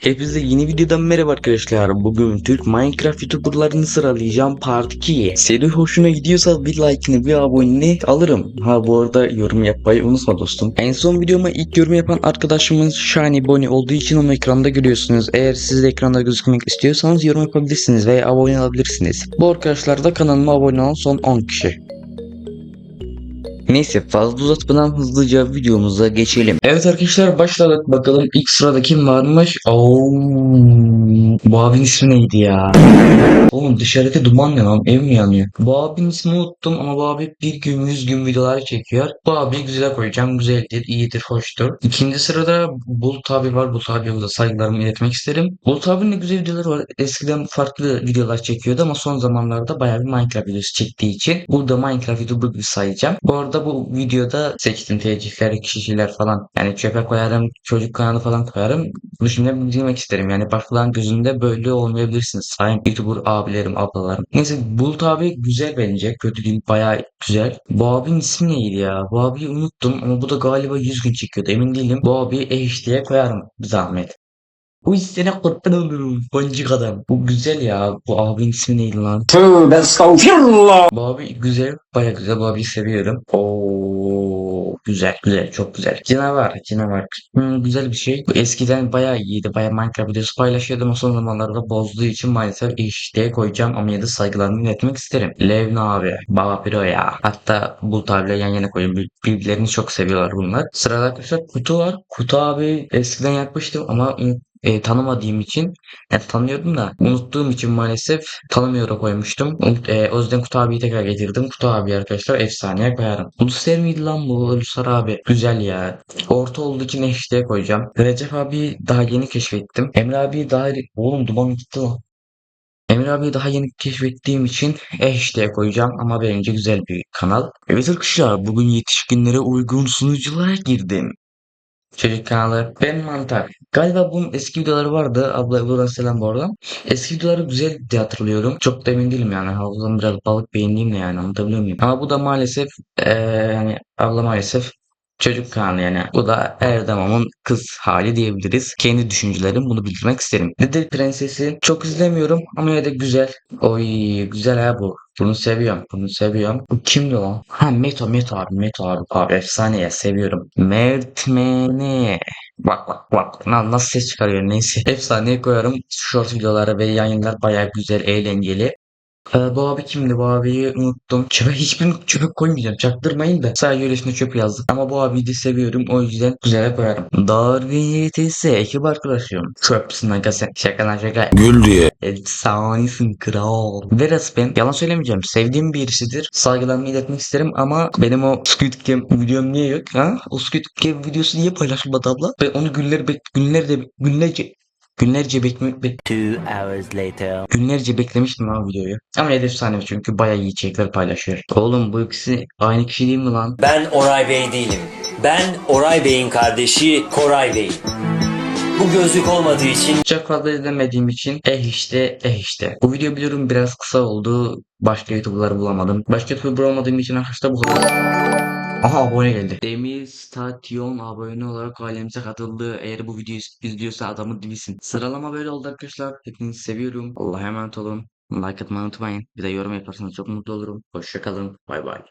Hepinize yeni videodan merhaba arkadaşlar. Bugün Türk Minecraft YouTuber'larını sıralayacağım Part 2. Seri hoşuna gidiyorsa bir like'ını bir aboneni alırım. Ha bu arada yorum yapmayı unutma dostum. En son videoma ilk yorum yapan arkadaşımız Shiny Bonnie olduğu için onu ekranda görüyorsunuz. Eğer siz de ekranda gözükmek istiyorsanız yorum yapabilirsiniz veya abone olabilirsiniz. Bu arkadaşlar da kanalıma abone olan son 10 kişi. Neyse fazla uzatmadan hızlıca videomuza geçelim. Evet arkadaşlar başladık bakalım ilk sırada kim varmış? Oo, bu abinin ismi neydi ya? Oğlum dışarıda duman ne lan ev mi yanıyor? Bu abinin ismini unuttum ama bu abi bir gün yüz gün videolar çekiyor. Bu abi güzel koyacağım güzeldir iyidir hoştur. İkinci sırada Bulut abi var Bulut abiye de saygılarımı iletmek isterim. Bulut abinin de güzel videoları var. Eskiden farklı videolar çekiyordu ama son zamanlarda bayağı bir Minecraft videosu çektiği için burada Minecraft YouTuber gibi sayacağım. Bu arada bu videoda seçtiğim tercihler, kişiler falan yani çöpe koyarım, çocuk kanalı falan koyarım. Bunu şimdi bildirmek isterim. Yani başkalarının gözünde böyle olmayabilirsiniz. Sayın YouTuber abilerim, ablalarım. Neyse Bulut abi güzel bence. Kötü değil bayağı güzel. Bu abinin ismi neydi ya? Bu abiyi unuttum ama bu da galiba 100 gün çekiyordu. Emin değilim. Bu abiyi HD'ye koyarım bir zahmet. Bu istene kurban olurum. Boncuk adam. Bu güzel ya. Bu abinin ismi neydi lan? Tövbe estağfirullah. Bu abi güzel. Baya güzel. Bu abiyi seviyorum. Oo güzel. Güzel. Çok güzel. Canavar. Canavar. Hmm, güzel bir şey. Bu eskiden bayağı iyiydi. Bayağı Minecraft videosu paylaşıyordum. Ama son zamanlarda bozduğu için maalesef HD'ye koyacağım. Ama ya da saygılarımı iletmek isterim. Levna abi. Baba Piro ya. Hatta Bulut abiyle yan yana koyayım. Bir- Birbirlerini çok seviyorlar bunlar. Sırada Kutu var. Kutu abi eskiden yapmıştım ama e, tanımadığım için yani tanıyordum da unuttuğum için maalesef tanımıyorum koymuştum. E, o yüzden Kutu abiyi tekrar getirdim. Kutu abi arkadaşlar efsaneye koyarım. Uluslar mıydı lan bu? Uluslar abi. Güzel ya. Orta olduğu için eşliğe koyacağım. Recep abi daha yeni keşfettim. Emre abi daha... Oğlum duman gitti lan. Emre abiyi daha yeni keşfettiğim için eşliğe koyacağım ama bence güzel bir kanal. Evet arkadaşlar bugün yetişkinlere uygun sunuculara girdim. Çocuk kanalı. Ben Mantar. Galiba bunun eski videoları vardı. Abla buradan selam bu arada. Eski videoları güzel diye hatırlıyorum. Çok da emin değilim yani. Havuzdan biraz balık beğendiğim de yani anlatabiliyor muyum? Ama bu da maalesef eee yani abla maalesef çocuk kanalı yani. Bu da Erdemam'ın kız hali diyebiliriz. Kendi düşüncelerim bunu bildirmek isterim. Nedir Prensesi? Çok izlemiyorum ama yine de güzel. Oy güzel ha bu. Bunu seviyorum. Bunu seviyorum. Bu kimdi lan? Ha Meto Meto abi Meto abi. Abi efsane ya seviyorum. Mertmene. Bak bak bak. Na- Nasıl ses çıkarıyor neyse. Efsaneye koyarım. Short videoları ve yayınlar bayağı güzel eğlenceli. Ee, bu abi kimdi? Bu abiyi unuttum. Çöpe hiçbirini çöpe koymayacağım. Çaktırmayın da. Sadece öylesine çöp yazdım. Ama bu abiyi de seviyorum. O yüzden güzel koyarım. Darwin YTS ekip arkadaşım. Çöpsün aga sen. Şaka lan şaka. Gül diye. Efsanesin kral. Veras ben yalan söylemeyeceğim. Sevdiğim birisidir. Saygılarımı iletmek isterim ama benim o Squid Game videom niye yok? Ha? O Squid Game videosu niye paylaşılmadı abla? Ve onu günler bek günlerce günlerce günlerce bekme bek Two hours later. günlerce beklemiştim ha videoyu. Ama hedef sahne çünkü bayağı iyi içerikler paylaşıyor. Oğlum bu ikisi aynı kişi değil mi lan? Ben Oray Bey değilim. Ben Oray Bey'in kardeşi Koray Bey. Bu gözlük olmadığı için Çok fazla izlemediğim için eh işte eh işte. Bu video biliyorum biraz kısa oldu. Başka YouTuber'ları bulamadım. Başka YouTuber olmadığım için arkadaşlar bu kadar. Aha abone geldi. Demir Station abone olarak ailemize katıldı. Eğer bu videoyu izliyorsa adamı dibisin. Sıralama böyle oldu arkadaşlar. Hepinizi seviyorum. Allah'a emanet olun. Like atmayı unutmayın. Bir de yorum yaparsanız çok mutlu olurum. Hoşçakalın. Bay bay.